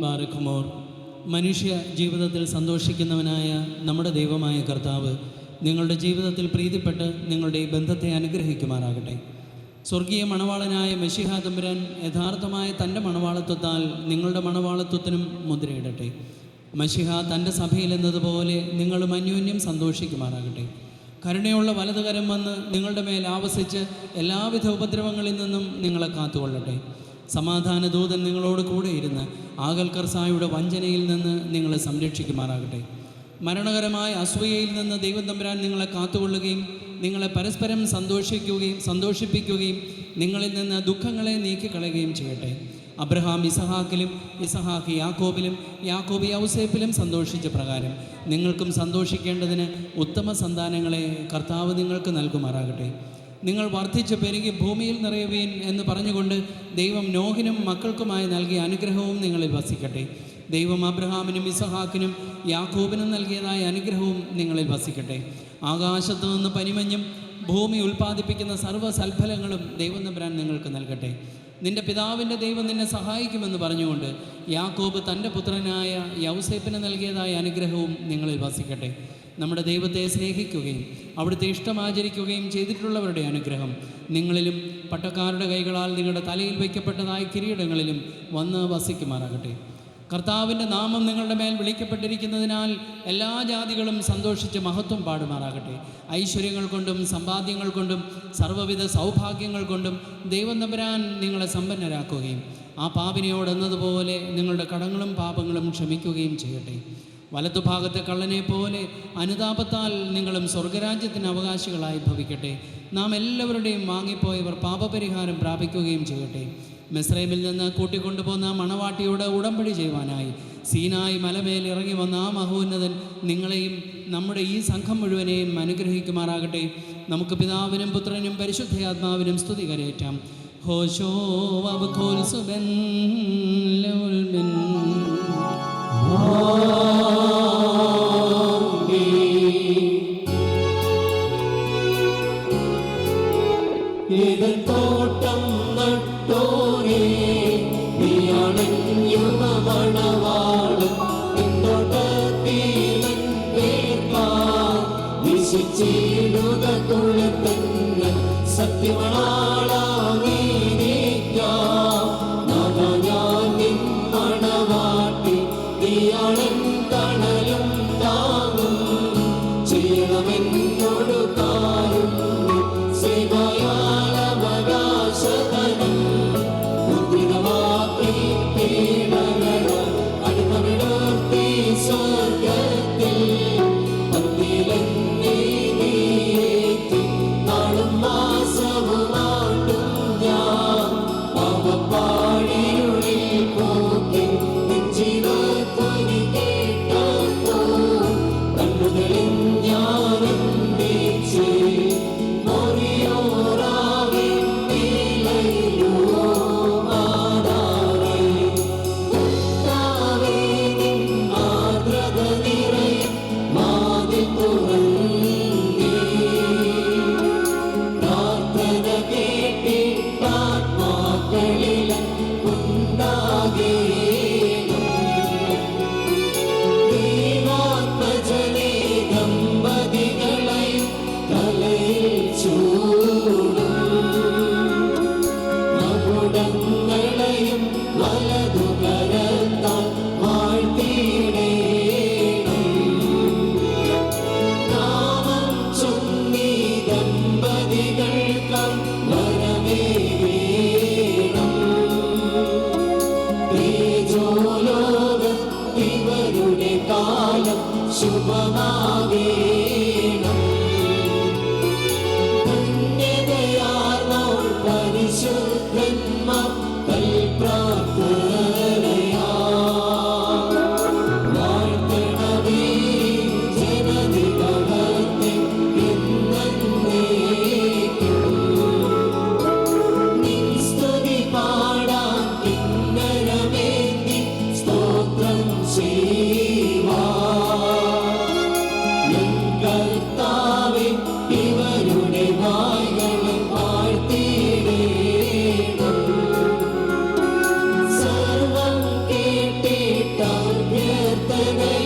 ബാരഖുമോർ മനുഷ്യ ജീവിതത്തിൽ സന്തോഷിക്കുന്നവനായ നമ്മുടെ ദൈവമായ കർത്താവ് നിങ്ങളുടെ ജീവിതത്തിൽ പ്രീതിപ്പെട്ട് നിങ്ങളുടെ ഈ ബന്ധത്തെ അനുഗ്രഹിക്കുമാറാകട്ടെ. സ്വർഗീയ മണവാളനായ മെഷിഹ തമ്പുരാൻ യഥാർത്ഥമായ തന്റെ മണവാളത്വത്താൽ നിങ്ങളുടെ മണവാളത്വത്തിനും മുദ്രയിടട്ടെ. മഷിഹ തന്റെ സഭയിൽ എന്നതുപോലെ നിങ്ങളും അന്യോന്യം സന്തോഷിക്കുമാറാകട്ടെ. കരുണയുള്ള വലതുകരം വന്ന് നിങ്ങളുടെ മേൽ ആവസിച്ച് എല്ലാവിധ ഉപദ്രവങ്ങളിൽ നിന്നും നിങ്ങളെ കാത്തുകൊള്ളട്ടെ. സമാധാന ദൂതൻ നിങ്ങളോട് കൂടെ ഇരുന്ന് ആകൽക്കർസായുടെ വഞ്ചനയിൽ നിന്ന് നിങ്ങളെ സംരക്ഷിക്കുമാറാകട്ടെ. മരണകരമായ അസൂയയിൽ നിന്ന് ദൈവം തമ്പുരാൻ നിങ്ങളെ കാത്തുകൊള്ളുകയും നിങ്ങളെ പരസ്പരം സന്തോഷിക്കുകയും സന്തോഷിപ്പിക്കുകയും നിങ്ങളിൽ നിന്ന് ദുഃഖങ്ങളെ നീക്കിക്കളയുകയും ചെയ്യട്ടെ. അബ്രഹാം ഇസഹാക്കിലും ഇസഹാക്ക് യാക്കോബിലും യാക്കോബി യൗസേപ്പിലും സന്തോഷിച്ച പ്രകാരം നിങ്ങൾക്കും സന്തോഷിക്കേണ്ടതിന് ഉത്തമ സന്താനങ്ങളെ കർത്താവ് നിങ്ങൾക്ക് നൽകുമാറാകട്ടെ. നിങ്ങൾ വർദ്ധിച്ച് പെരുകി ഭൂമിയിൽ നിറയുവീൻ എന്ന് പറഞ്ഞുകൊണ്ട് ദൈവം നോഹിനും മക്കൾക്കുമായി നൽകിയ അനുഗ്രഹവും നിങ്ങളിൽ വസിക്കട്ടെ. ദൈവം അബ്രഹാമിനും ഇസഹാക്കിനും യാക്കോബിനും നൽകിയതായ അനുഗ്രഹവും നിങ്ങളിൽ വസിക്കട്ടെ. ആകാശത്തു നിന്ന് പനിമഞ്ഞും ഭൂമി ഉൽപ്പാദിപ്പിക്കുന്ന സർവ സൽഫലങ്ങളും ദൈവം നമ്പരാൻ നിങ്ങൾക്ക് നൽകട്ടെ. നിന്റെ പിതാവിന്റെ ദൈവം നിന്നെ സഹായിക്കുമെന്ന് പറഞ്ഞുകൊണ്ട് യാക്കോബ് തന്റെ പുത്രനായ യൗസേപ്പിന് നൽകിയതായ അനുഗ്രഹവും നിങ്ങളിൽ വസിക്കട്ടെ. നമ്മുടെ ദൈവത്തെ സ്നേഹിക്കുകയും അവിടുത്തെ ഇഷ്ടം ആചരിക്കുകയും ചെയ്തിട്ടുള്ളവരുടെ അനുഗ്രഹം നിങ്ങളിലും പട്ടക്കാരുടെ കൈകളാൽ നിങ്ങളുടെ തലയിൽ വയ്ക്കപ്പെട്ടതായ കിരീടങ്ങളിലും വന്ന് വസിക്കുമാറാകട്ടെ. കർത്താവിന്റെ നാമം നിങ്ങളുടെ മേൽ വിളിക്കപ്പെട്ടിരിക്കുന്നതിനാൽ എല്ലാ ജാതികളും സന്തോഷിച്ച് മഹത്വം പാടുമാറാകട്ടെ. ഐശ്വര്യങ്ങൾ കൊണ്ടും സമ്പാദ്യങ്ങൾ കൊണ്ടും സർവവിധ സൗഭാഗ്യങ്ങൾ കൊണ്ടും ദൈവം നമ്പരാൻ നിങ്ങളെ സമ്പന്നരാക്കുകയും ആ പാപിനിയോട് എന്നതുപോലെ നിങ്ങളുടെ കടങ്ങളും പാപങ്ങളും ക്ഷമിക്കുകയും ചെയ്യട്ടെ. വലത്തുഭാഗത്തെ കള്ളനെ പോലെ അനുതാപത്താൽ നിങ്ങളും സ്വർഗരാജ്യത്തിന് അവകാശികളായി ഭവിക്കട്ടെ. നാം എല്ലാവരുടെയും വാങ്ങിപ്പോയവർ പാപപരിഹാരം പ്രാപിക്കുകയും ചെയ്യട്ടെ. മിസ്രൈമിൽ നിന്ന് കൂട്ടിക്കൊണ്ടുപോകുന്ന മണവാട്ടിയോട് ഉടമ്പടി ചെയ്യുവാനായി. സീനായി മലമേൽ ഇറങ്ങി വന്ന ആ മഹോന്നതൻ നിങ്ങളെയും നമ്മുടെ ഈ സംഘം മുഴുവനെയും അനുഗ്രഹിക്കുമാറാകട്ടെ. നമുക്ക് പിതാവിനും പുത്രനും പരിശുദ്ധയാത്മാവിനും സ്തുതി കരയേറ്റാം ഹോശോ വബഖോൽ സുബൻ ലൗൽ ബിൻ. ഏതൻ തോട്ടം നട്ടോരേ നീയാണഞ്ഞുമ മണവാളും പിന്തോട്ടത്തിലൻ പേർപ്പാൻ വിശിച്ചിടുക തുളത്തങ്ങൾ സത്യമണാളാനീനിക്കാം നാദാ ഞാൻ നിൻ മണവാട്ടി നീയാണെൻ തണലും താങ്ങും ചെയ്യണമെന്നോട് To. You.